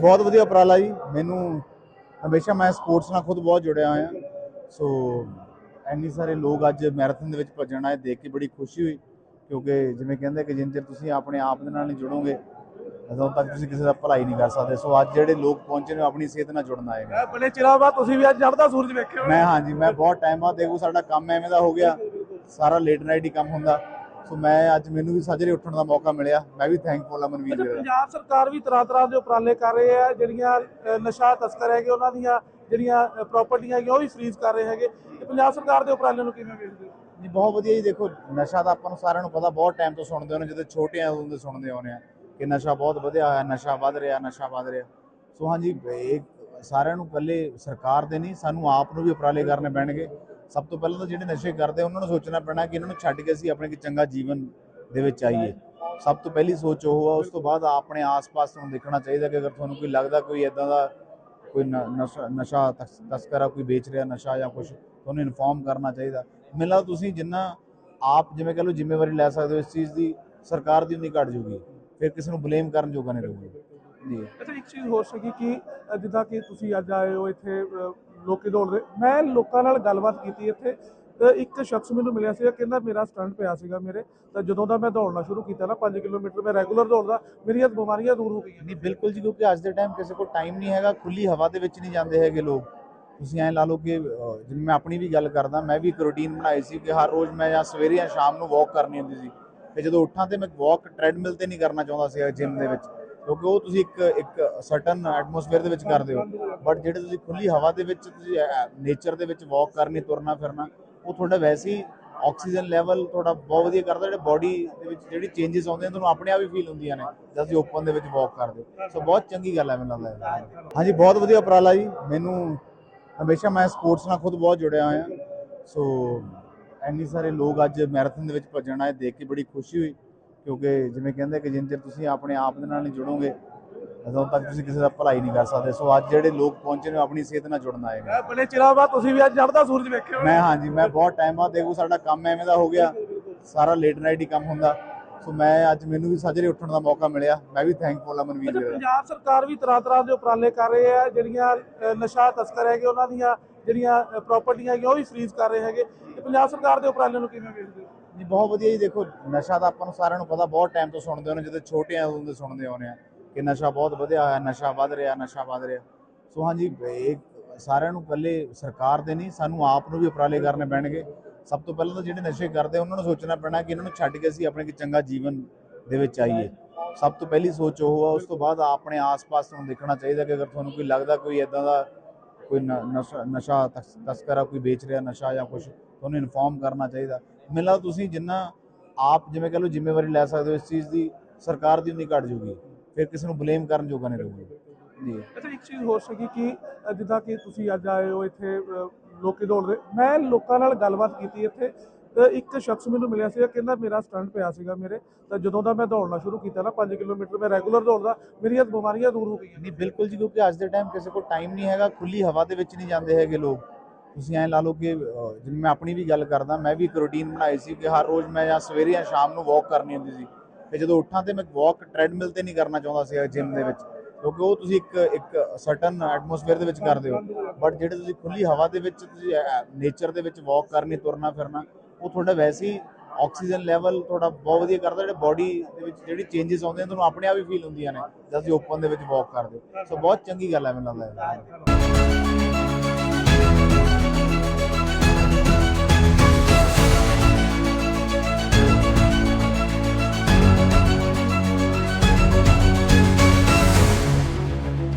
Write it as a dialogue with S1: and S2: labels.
S1: ਬਹੁਤ ਵਧੀਆ ਉਪਰਾਲਾ ਜੀ। ਮੈਨੂੰ ਹਮੇਸ਼ਾ ਮੈਂ ਸਪੋਰਟਸ ਨਾਲ ਖੁਦ ਬਹੁਤ ਜੁੜਿਆ ਹੋਇਆ। ਸੋ ਇੰਨੇ ਸਾਰੇ ਲੋਕ ਅੱਜ ਮੈਰਾਥਨ ਦੇ ਵਿੱਚ ਭੱਜਣ ਆਏ ਦੇਖ ਕੇ ਬੜੀ ਖੁਸ਼ੀ ਹੋਈ। ਕਿਉਂਕਿ ਜਿਵੇਂ ਕਹਿੰਦੇ ਕਿ ਜਿੰਨ ਚਿਰ ਤੁਸੀਂ ਆਪਣੇ ਆਪ ਦੇ ਨਾਲ ਨਹੀਂ ਜੁੜੋਗੇ ਉਦੋਂ ਤੱਕ ਤੁਸੀਂ ਕਿਸੇ ਦਾ ਭਲਾਈ ਨਹੀਂ ਕਰ ਸਕਦੇ। ਸੋ ਅੱਜ ਜਿਹੜੇ ਲੋਕ ਪਹੁੰਚੇ ਨੇ ਆਪਣੀ ਸਿਹਤ ਨਾਲ ਜੁੜਨ ਆਏ ਨੇ।
S2: ਇਹ ਬੜੇ ਚਿਰਾਂ ਬਾਅਦ ਤੁਸੀਂ ਵੀ ਅੱਜ ਚੜ੍ਹਦਾ ਸੂਰਜ ਵੇਖਿਓ
S1: ਮੈਂ ਹਾਂਜੀ ਮੈਂ ਬਹੁਤ ਟਾਈਮ ਬਾਅਦ ਦੇਖੋ ਸਾਡਾ ਕੰਮ ਐਵੇਂ ਦਾ ਹੋ ਗਿਆ। ਸਾਰਾ ਲੇਟ ਨਾਈਟ ਹੀ ਕੰਮ ਹੁੰਦਾ। ਸੋ ਮੈਂ ਅੱਜ ਮੈਨੂੰ ਵੀ ਸੱਜਰੇ ਉੱਠਣ ਦਾ ਮੌਕਾ ਮਿਲਿਆ। ਮੈਂ ਵੀ ਥੈਂਕਫੁਲ ਆ ਮਨਵੀਰ ਜੀ ਦਾ।
S2: ਪੰਜਾਬ ਸਰਕਾਰ ਵੀ ਤਰ੍ਹਾਂ ਤਰ੍ਹਾਂ ਦੇ ਉਪਰਾਲੇ ਕਰ ਰਹੇ ਆ ਜਿਹੜੀਆਂ ਨਸ਼ਾ ਤਸਕਰ ਹੈਗੇ ਉਹਨਾਂ ਦੀਆਂ ਜਿਹੜੀਆਂ ਪ੍ਰਾਪਰਟੀਆਂ ਹੈਗੀਆਂ ਉਹ ਵੀ ਫ੍ਰੀਜ਼ ਕਰ ਰਹੇ ਹੈਗੇ। ਤੇ ਪੰਜਾਬ ਸਰਕਾਰ ਦੇ ਉਪਰਾਲੇ ਨੂੰ ਕਿਵੇਂ ਵੇਖਦੇ ਹੋ?
S1: ਨਹੀਂ ਬਹੁਤ ਵਧੀਆ ਜੀ। ਦੇਖੋ ਨਸ਼ਾ ਤਾਂ ਆਪਾਂ ਨੂੰ ਸਾਰਿਆਂ ਨੂੰ ਪਤਾ ਬਹੁਤ ਟਾਈਮ ਤੋਂ ਸੁਣਦੇ ਹੋਣੇ ਜਦੋਂ ਛੋਟੇ ਆ ਉਦੋਂ ਦੇ ਸੁਣਦੇ ਆਉਂਦੇ ਆ ਕਿ ਨਸ਼ਾ ਬਹੁਤ ਵਧਿਆ ਹੋਇਆ ਨਸ਼ਾ ਵੱਧ ਰਿਹਾ ਨਸ਼ਾ ਵੱਧ ਰਿਹਾ। ਸੋ ਹਾਂਜੀ ਇਹ ਸਾਰਿਆਂ ਨੂੰ ਪਹਿਲੇ ਸਰਕਾਰ ਦੇ ਨਹੀਂ ਸਾਨੂੰ ਆਪ ਨੂੰ ਵੀ ਉਪਰਾਲੇ ਕਰਨੇ ਪੈਣਗੇ। ਸਭ ਤੋਂ ਪਹਿਲਾਂ ਤਾਂ ਜਿਹੜੇ ਨਸ਼ੇ ਕਰਦੇ, ਉਹਨਾਂ ਨੂੰ ਸੋਚਣਾ ਪੈਣਾ ਕਿ ਇਹਨਾਂ ਨੂੰ ਛੱਡ ਕੇ ਅਸੀਂ ਆਪਣੇ ਇੱਕ ਚੰਗਾ ਜੀਵਨ ਦੇ ਵਿੱਚ ਆਈਏ। ਸਭ ਤੋਂ ਪਹਿਲੀ ਸੋਚ ਉਹ ਆ, ਉਸ ਤੋਂ ਬਾਅਦ ਆਪਣੇ ਆਸ-ਪਾਸ ਨੂੰ ਦੇਖਣਾ ਚਾਹੀਦਾ ਕਿ ਅਗਰ ਤੁਹਾਨੂੰ ਕੋਈ ਲੱਗਦਾ ਕੋਈ ਇਦਾਂ ਦਾ ਕੋਈ ਨਸ਼ਾ ਨਸ਼ਾ ਕੋਈ ਵੇਚ ਰਿਹਾ ਨਸ਼ਾ ਜਾਂ ਕੁਝ ਤੁਹਾਨੂੰ ਇਨਫੋਰਮ ਕਰਨਾ ਚਾਹੀਦਾ। ਮੈਨੂੰ ਤੁਸੀਂ ਜਿੰਨਾ ਆਪ ਜਿਵੇਂ ਕਹ ਲਓ ਜ਼ਿੰਮੇਵਾਰੀ ਲੈ ਸਕਦੇ ਹੋ, ਇਸ ਚੀਜ਼ ਦੀ ਸਰਕਾਰ ਦੀ ਉਨੀ ਘਟ ਜੂਗੀ। ਫਿਰ ਕਿਸੇ ਨੂੰ ਬਲੇਮ ਕਰਨ ਜੋਗਾ ਨਹੀਂ ਰਹੂਗੀ। ਜੀ।
S2: ਅੱਛਾ, ਇੱਕ ਚੀਜ਼ ਹੋਰ ਸੀਗੀ ਕਿ ਜਿੱਦਾਂ ਕਿ ਤੁਸੀਂ ਅੱਜ ਆਏ ਹੋ ਇੱਥੇ ਲੋਕੀ ਦੌੜਦੇ ਮੈਂ ਲੋਕਾਂ ਨਾਲ ਗੱਲਬਾਤ ਕੀਤੀ ਇੱਥੇ, ਤੇ ਇੱਕ ਸ਼ਖਸ ਮੈਨੂੰ ਮਿਲਿਆ ਸੀਗਾ, ਕਹਿੰਦਾ ਮੇਰਾ ਸਟੰਟ ਪਿਆ ਸੀਗਾ ਮੇਰੇ, ਤਾਂ ਜਦੋਂ ਦਾ ਮੈਂ ਦੌੜਨਾ ਸ਼ੁਰੂ ਕੀਤਾ ਨਾ 5 ਕਿਲੋਮੀਟਰ ਮੈਂ ਰੈਗੂਲਰ ਦੌੜਦਾ, ਮੇਰੀਆਂ ਬਿਮਾਰੀਆਂ ਦੂਰ ਹੋ ਗਈਆਂ।
S1: ਨਹੀਂ, ਬਿਲਕੁਲ ਜੀ, ਕਿਉਂਕਿ ਅੱਜ ਦੇ ਟਾਈਮ ਕਿਸੇ ਕੋਲ ਟਾਈਮ ਨਹੀਂ ਹੈਗਾ, ਖੁੱਲੀ ਹਵਾ ਦੇ ਵਿੱਚ ਨਹੀਂ ਜਾਂਦੇ ਹੈਗੇ ਲੋਕ। ਤੁਸੀਂ ਐਂ ਲਾ ਲਓ ਕਿ ਜਿਵੇਂ ਮੈਂ ਆਪਣੀ ਵੀ ਗੱਲ ਕਰਦਾ, ਮੈਂ ਵੀ ਇੱਕ ਰੁਟੀਨ ਬਣਾਈ ਸੀ ਕਿ ਹਰ ਰੋਜ਼ ਮੈਂ ਜਾਂ ਸਵੇਰੇ ਜਾਂ ਸ਼ਾਮ ਨੂੰ ਵਾਕ ਕਰਨੀ ਹੁੰਦੀ ਸੀ। ਤੇ ਜਦੋਂ ਉੱਠਾਂ ਤੇ ਮੈਂ ਵਾਕ ਟ੍ਰੈਡਮਿਲ ਤੇ ਨਹੀਂ ਕਰਨਾ ਚਾਹੁੰਦਾ ਸੀ ਜਿਮ ਦੇ ਵਿੱਚ। ਕਿਉਂਕਿ ਉਹ ਤੁਸੀਂ ਇੱਕ ਇੱਕ ਸਰਟਨ ਐਟਮੋਸਫੇਅਰ ਦੇ ਵਿੱਚ ਕਰਦੇ ਹੋ। ਬਟ ਜਿਹੜੇ ਤੁਸੀਂ ਖੁੱਲੀ ਹਵਾ ਦੇ ਵਿੱਚ ਤੁਸੀਂ ਨੇਚਰ ਦੇ ਵਿੱਚ ਵਾਕ ਕਰਨੀ, ਤੁਰਨਾ, ਫਿਰਨਾ, ਉਹ ਤੁਹਾਡਾ ਵੈਸੇ ਹੀ ਆਕਸੀਜਨ ਲੈਵਲ ਤੁਹਾਡਾ ਬਹੁਤ ਵਧੀਆ ਕਰਦਾ, ਜਿਹੜੇ ਬਾਡੀ ਦੇ ਵਿੱਚ ਜਿਹੜੀ ਚੇਂਜਸ ਆਉਂਦੇ ਨੇ ਤੁਹਾਨੂੰ ਆਪਣੇ ਆਪ ਹੀ ਫੀਲ ਹੁੰਦੀਆਂ ਨੇ, ਜਦ ਤੁਸੀਂ ਓਪਨ ਦੇ ਵਿੱਚ ਵਾਕ ਕਰਦੇ ਸੋ ਬਹੁਤ ਚੰਗੀ ਗੱਲ ਹੈ ਮੈਨੂੰ ਲੱਗਦਾ ਹਾਂਜੀ, ਬਹੁਤ ਵਧੀਆ ਉਪਰਾਲਾ ਜੀ। ਮੈਨੂੰ ਹਮੇਸ਼ਾ ਮੈਂ ਸਪੋਰਟਸ ਨਾਲ ਖੁਦ ਬਹੁਤ ਜੁੜਿਆ ਹੋਇਆ। ਸੋ ਇੰਨੇ ਸਾਰੇ ਲੋਕ ਅੱਜ ਮੈਰਾਥਨ ਦੇ ਵਿੱਚ ਭੱਜਣ ਆਏ, ਦੇਖ ਕੇ ਬੜੀ ਖੁਸ਼ੀ ਹੋਈ। ਕਿਉਂਕਿ ਜਿਵੇਂ ਕਹਿੰਦੇ ਕਿ ਜਿੰਨ ਚਿਰ ਤੁਸੀਂ ਆਪਣੇ ਆਪ ਦੇ ਨਾਲ ਨਹੀਂ ਜੁੜੋਗੇ ਉਦੋਂ ਤੱਕ ਤੁਸੀਂ ਕਿਸੇ ਦਾ ਭਲਾਈ ਨਹੀਂ ਕਰ ਸਕਦੇ। ਸੋ ਅੱਜ ਜਿਹੜੇ ਲੋਕ ਪਹੁੰਚੇ ਨੇ ਆਪਣੀ ਸਿਹਤ ਨਾਲ ਜੁੜਨ ਆਏ ਨੇ।
S2: ਇਹ ਬੜੇ ਚਿਰਾਂ ਬਾਅਦ ਤੁਸੀਂ ਵੀ ਅੱਜ ਚੜ੍ਹਦਾ ਸੂਰਜ ਵੇਖਿਓ
S1: ਮੈਂ ਹਾਂਜੀ ਮੈਂ ਬਹੁਤ ਟਾਈਮ ਬਾਅਦ ਦੇਖੋ ਸਾਡਾ ਕੰਮ ਐਵੇਂ ਦਾ ਹੋ ਗਿਆ। ਸਾਰਾ ਲੇਟ ਨਾਈਟ ਹੀ ਕੰਮ ਹੁੰਦਾ। ਸੋ ਮੈਂ ਅੱਜ ਮੈਨੂੰ ਵੀ ਸੱਜਰੇ ਉੱਠਣ ਦਾ ਮੌਕਾ ਮਿਲਿਆ। ਮੈਂ ਵੀ ਥੈਂਕਫੁਲ ਆ ਮਨਵੀਰ ਜੀ
S2: ਪੰਜਾਬ ਸਰਕਾਰ ਵੀ ਤਰ੍ਹਾਂ ਤਰ੍ਹਾਂ ਦੇ ਉਪਰਾਲੇ ਕਰ ਰਹੇ ਆ ਜਿਹੜੀਆਂ ਨਸ਼ਾ ਤਸਕਰ ਹੈਗੇ ਉਹਨਾਂ ਦੀਆਂ ਜਿਹੜੀਆਂ ਪ੍ਰਾਪਰਟੀਆਂ ਹੈਗੀਆਂ ਉਹ ਵੀ ਫ੍ਰੀਜ਼ ਕਰ ਰਹੇ ਹੈਗੇ। ਪੰਜਾਬ ਸਰਕਾਰ ਦੇ ਉਪਰਾਲੇ ਨੂੰ ਕਿਵੇਂ ਵੇਖਦੇ ਹੋ?
S1: ਜੀ, ਬਹੁਤ ਵਧੀਆ ਜੀ, ਦੇਖੋ, ਨਸ਼ਾ ਤਾਂ ਆਪਾਂ ਨੂੰ ਸਾਰਿਆਂ ਨੂੰ ਪਤਾ, ਬਹੁਤ ਟਾਈਮ ਤੋਂ ਸੁਣਦੇ ਹੋਣੇ ਜਦੋਂ ਛੋਟੇ ਆ ਉਦੋਂ ਦੇ ਸੁਣਦੇ ਆਉਂਦੇ ਆ ਕਿ ਨਸ਼ਾ ਬਹੁਤ ਵਧਿਆ ਹੋਇਆ, ਨਸ਼ਾ ਵੱਧ ਰਿਹਾ, ਨਸ਼ਾ ਵੱਧ ਰਿਹਾ। ਸੋ ਹਾਂਜੀ ਇਹ ਸਾਰਿਆਂ ਨੂੰ ਪਹਿਲੇ ਸਰਕਾਰ ਦੇ ਨਹੀਂ, ਸਾਨੂੰ ਆਪ ਨੂੰ ਵੀ ਉਪਰਾਲੇ ਕਰਨੇ ਪੈਣਗੇ। ਸਭ ਤੋਂ ਪਹਿਲਾਂ ਤਾਂ ਜਿਹੜੇ ਨਸ਼ੇ ਕਰਦੇ, ਉਹਨਾਂ ਨੂੰ ਸੋਚਣਾ ਪੈਣਾ ਕਿ ਇਹਨਾਂ ਨੂੰ ਛੱਡ ਕੇ ਅਸੀਂ ਆਪਣੇ ਇੱਕ ਚੰਗਾ ਜੀਵਨ ਦੇ ਵਿੱਚ ਆਈਏ। ਸਭ ਤੋਂ ਪਹਿਲੀ ਸੋਚ ਉਹ ਆ, ਉਸ ਤੋਂ ਬਾਅਦ ਆਪਣੇ ਆਸ-ਪਾਸ ਨੂੰ ਦੇਖਣਾ ਚਾਹੀਦਾ ਕਿ ਅਗਰ ਤੁਹਾਨੂੰ ਕੋਈ ਲੱਗਦਾ ਕੋਈ ਇਦਾਂ ਦਾ ਕੋਈ ਨ- ਨਸ਼ਾ ਨਸ਼ਾ ਤਸਕਰ ਆ ਕੋਈ ਵੇਚ ਰਿਹਾ, ਨਸ਼ਾ ਜਾਂ ਕੁਝ ਤੁਹਾਨੂੰ ਇਨਫੋਰਮ ਕਰਨਾ ਚਾਹੀਦਾ। ਮੈਨੂੰ ਲੱਗਦਾ ਤੁਸੀਂ ਜਿੰਨਾ ਆਪ ਜਿਵੇਂ ਕਹ ਲਓ ਜ਼ਿੰਮੇਵਾਰੀ ਲੈ ਸਕਦੇ ਹੋ ਇਸ ਚੀਜ਼ ਦੀ ਸਰਕਾਰ ਦੀ ਉਨੀ ਘਟ ਜੂਗੀ। ਫਿਰ ਕਿਸੇ ਨੂੰ ਬਲੇਮ ਕਰਨ ਜੋਗਾ ਨਹੀਂ ਰਹੂਗੀ। ਜੀ।
S2: ਅੱਛਾ ਇੱਕ ਚੀਜ਼ ਹੋਰ ਸੀਗੀ ਕਿ ਜਿੱਦਾਂ ਕਿ ਤੁਸੀਂ ਅੱਜ ਆਏ ਹੋ ਇੱਥੇ ਲੋਕੀ ਦੌੜਦੇ ਮੈਂ ਲੋਕਾਂ ਨਾਲ ਗੱਲਬਾਤ ਕੀਤੀ ਇੱਥੇ ਤੇ ਇੱਕ ਸ਼ਖਸ ਮੈਨੂੰ ਮਿਲਿਆ ਸੀਗਾ ਕਹਿੰਦਾ ਮੇਰਾ ਸਟੰਟ ਪਿਆ ਸੀਗਾ ਮੇਰੇ। ਤਾਂ ਜਦੋਂ ਦਾ ਮੈਂ ਦੌੜਨਾ ਸ਼ੁਰੂ ਕੀਤਾ ਨਾ 5 ਕਿਲੋਮੀਟਰ ਮੈਂ ਰੈਗੂਲਰ ਦੌੜਦਾ ਮੇਰੀਆਂ ਬਿਮਾਰੀਆਂ ਦੂਰ ਹੋ ਗਈਆਂ।
S1: ਨਹੀਂ ਬਿਲਕੁਲ ਜੀ ਕਿਉਂਕਿ ਅੱਜ ਦੇ ਟਾਈਮ ਕਿਸੇ ਕੋਲ ਟਾਈਮ ਨਹੀਂ ਹੈਗਾ ਖੁੱਲੀ ਹਵਾ ਦੇ ਵਿੱਚ ਨਹੀਂ ਜਾਂਦੇ ਹੈਗੇ ਲੋਕ। ਤੁਸੀਂ ਐਂ ਲਾ ਲਓ ਕਿ ਜਿਵੇਂ ਮੈਂ ਆਪਣੀ ਵੀ ਗੱਲ ਕਰਦਾ, ਮੈਂ ਵੀ ਇੱਕ ਰੁਟੀਨ ਬਣਾਈ ਸੀ ਕਿ ਹਰ ਰੋਜ਼ ਮੈਂ ਜਾਂ ਸਵੇਰੇ ਜਾਂ ਸ਼ਾਮ ਨੂੰ ਵਾਕ ਕਰਨੀ ਹੁੰਦੀ ਸੀ ਤੇ ਜਦੋਂ ਉੱਠਾਂ ਤੇ ਮੈਂ ਵਾਕ ਟ੍ਰੈਡਮਿਲ ਤੇ ਨਹੀਂ ਕਰਨਾ ਚਾਹੁੰਦਾ ਸੀ ਜਿਮ ਦੇ ਵਿੱਚ, ਕਿਉਂਕਿ ਉਹ ਤੁਸੀਂ ਇੱਕ ਇੱਕ ਸਰਟਨ ਐਟਮੋਸਫੇਅਰ ਦੇ ਵਿੱਚ ਕਰਦੇ ਹੋ। ਬਟ ਜਿਹੜੇ ਤੁਸੀਂ ਖੁੱਲੀ ਹਵਾ ਦੇ ਵਿੱਚ ਤੁਸੀਂ ਨੇਚਰ ਦੇ ਵਿੱਚ ਵਾਕ ਕਰਨੀ, ਤੁਰਨਾ, ਫਿਰਨਾ, ਉਹ ਤੁਹਾਡਾ ਵੈਸੇ ਹੀ ਆਕਸੀਜਨ ਲੈਵਲ ਤੁਹਾਡਾ ਬਹੁਤ ਵਧੀਆ ਕਰਦਾ, ਜਿਹੜੇ ਬਾਡੀ ਦੇ ਵਿੱਚ ਜਿਹੜੀ ਚੇਂਜਸ ਆਉਂਦੇ ਨੇ ਤੁਹਾਨੂੰ ਆਪਣੇ ਆਪ ਹੀ ਫੀਲ ਹੁੰਦੀਆਂ ਨੇ, ਜਦ ਤੁਸੀਂ ਓਪਨ ਦੇ ਵਿੱਚ ਵਾਕ ਕਰਦੇ ਹੋ। ਸੋ ਬਹੁਤ ਚੰਗੀ ਗੱਲ ਹੈ ਮੈਨੂੰ ਲੱਗਦਾ। ਹੈ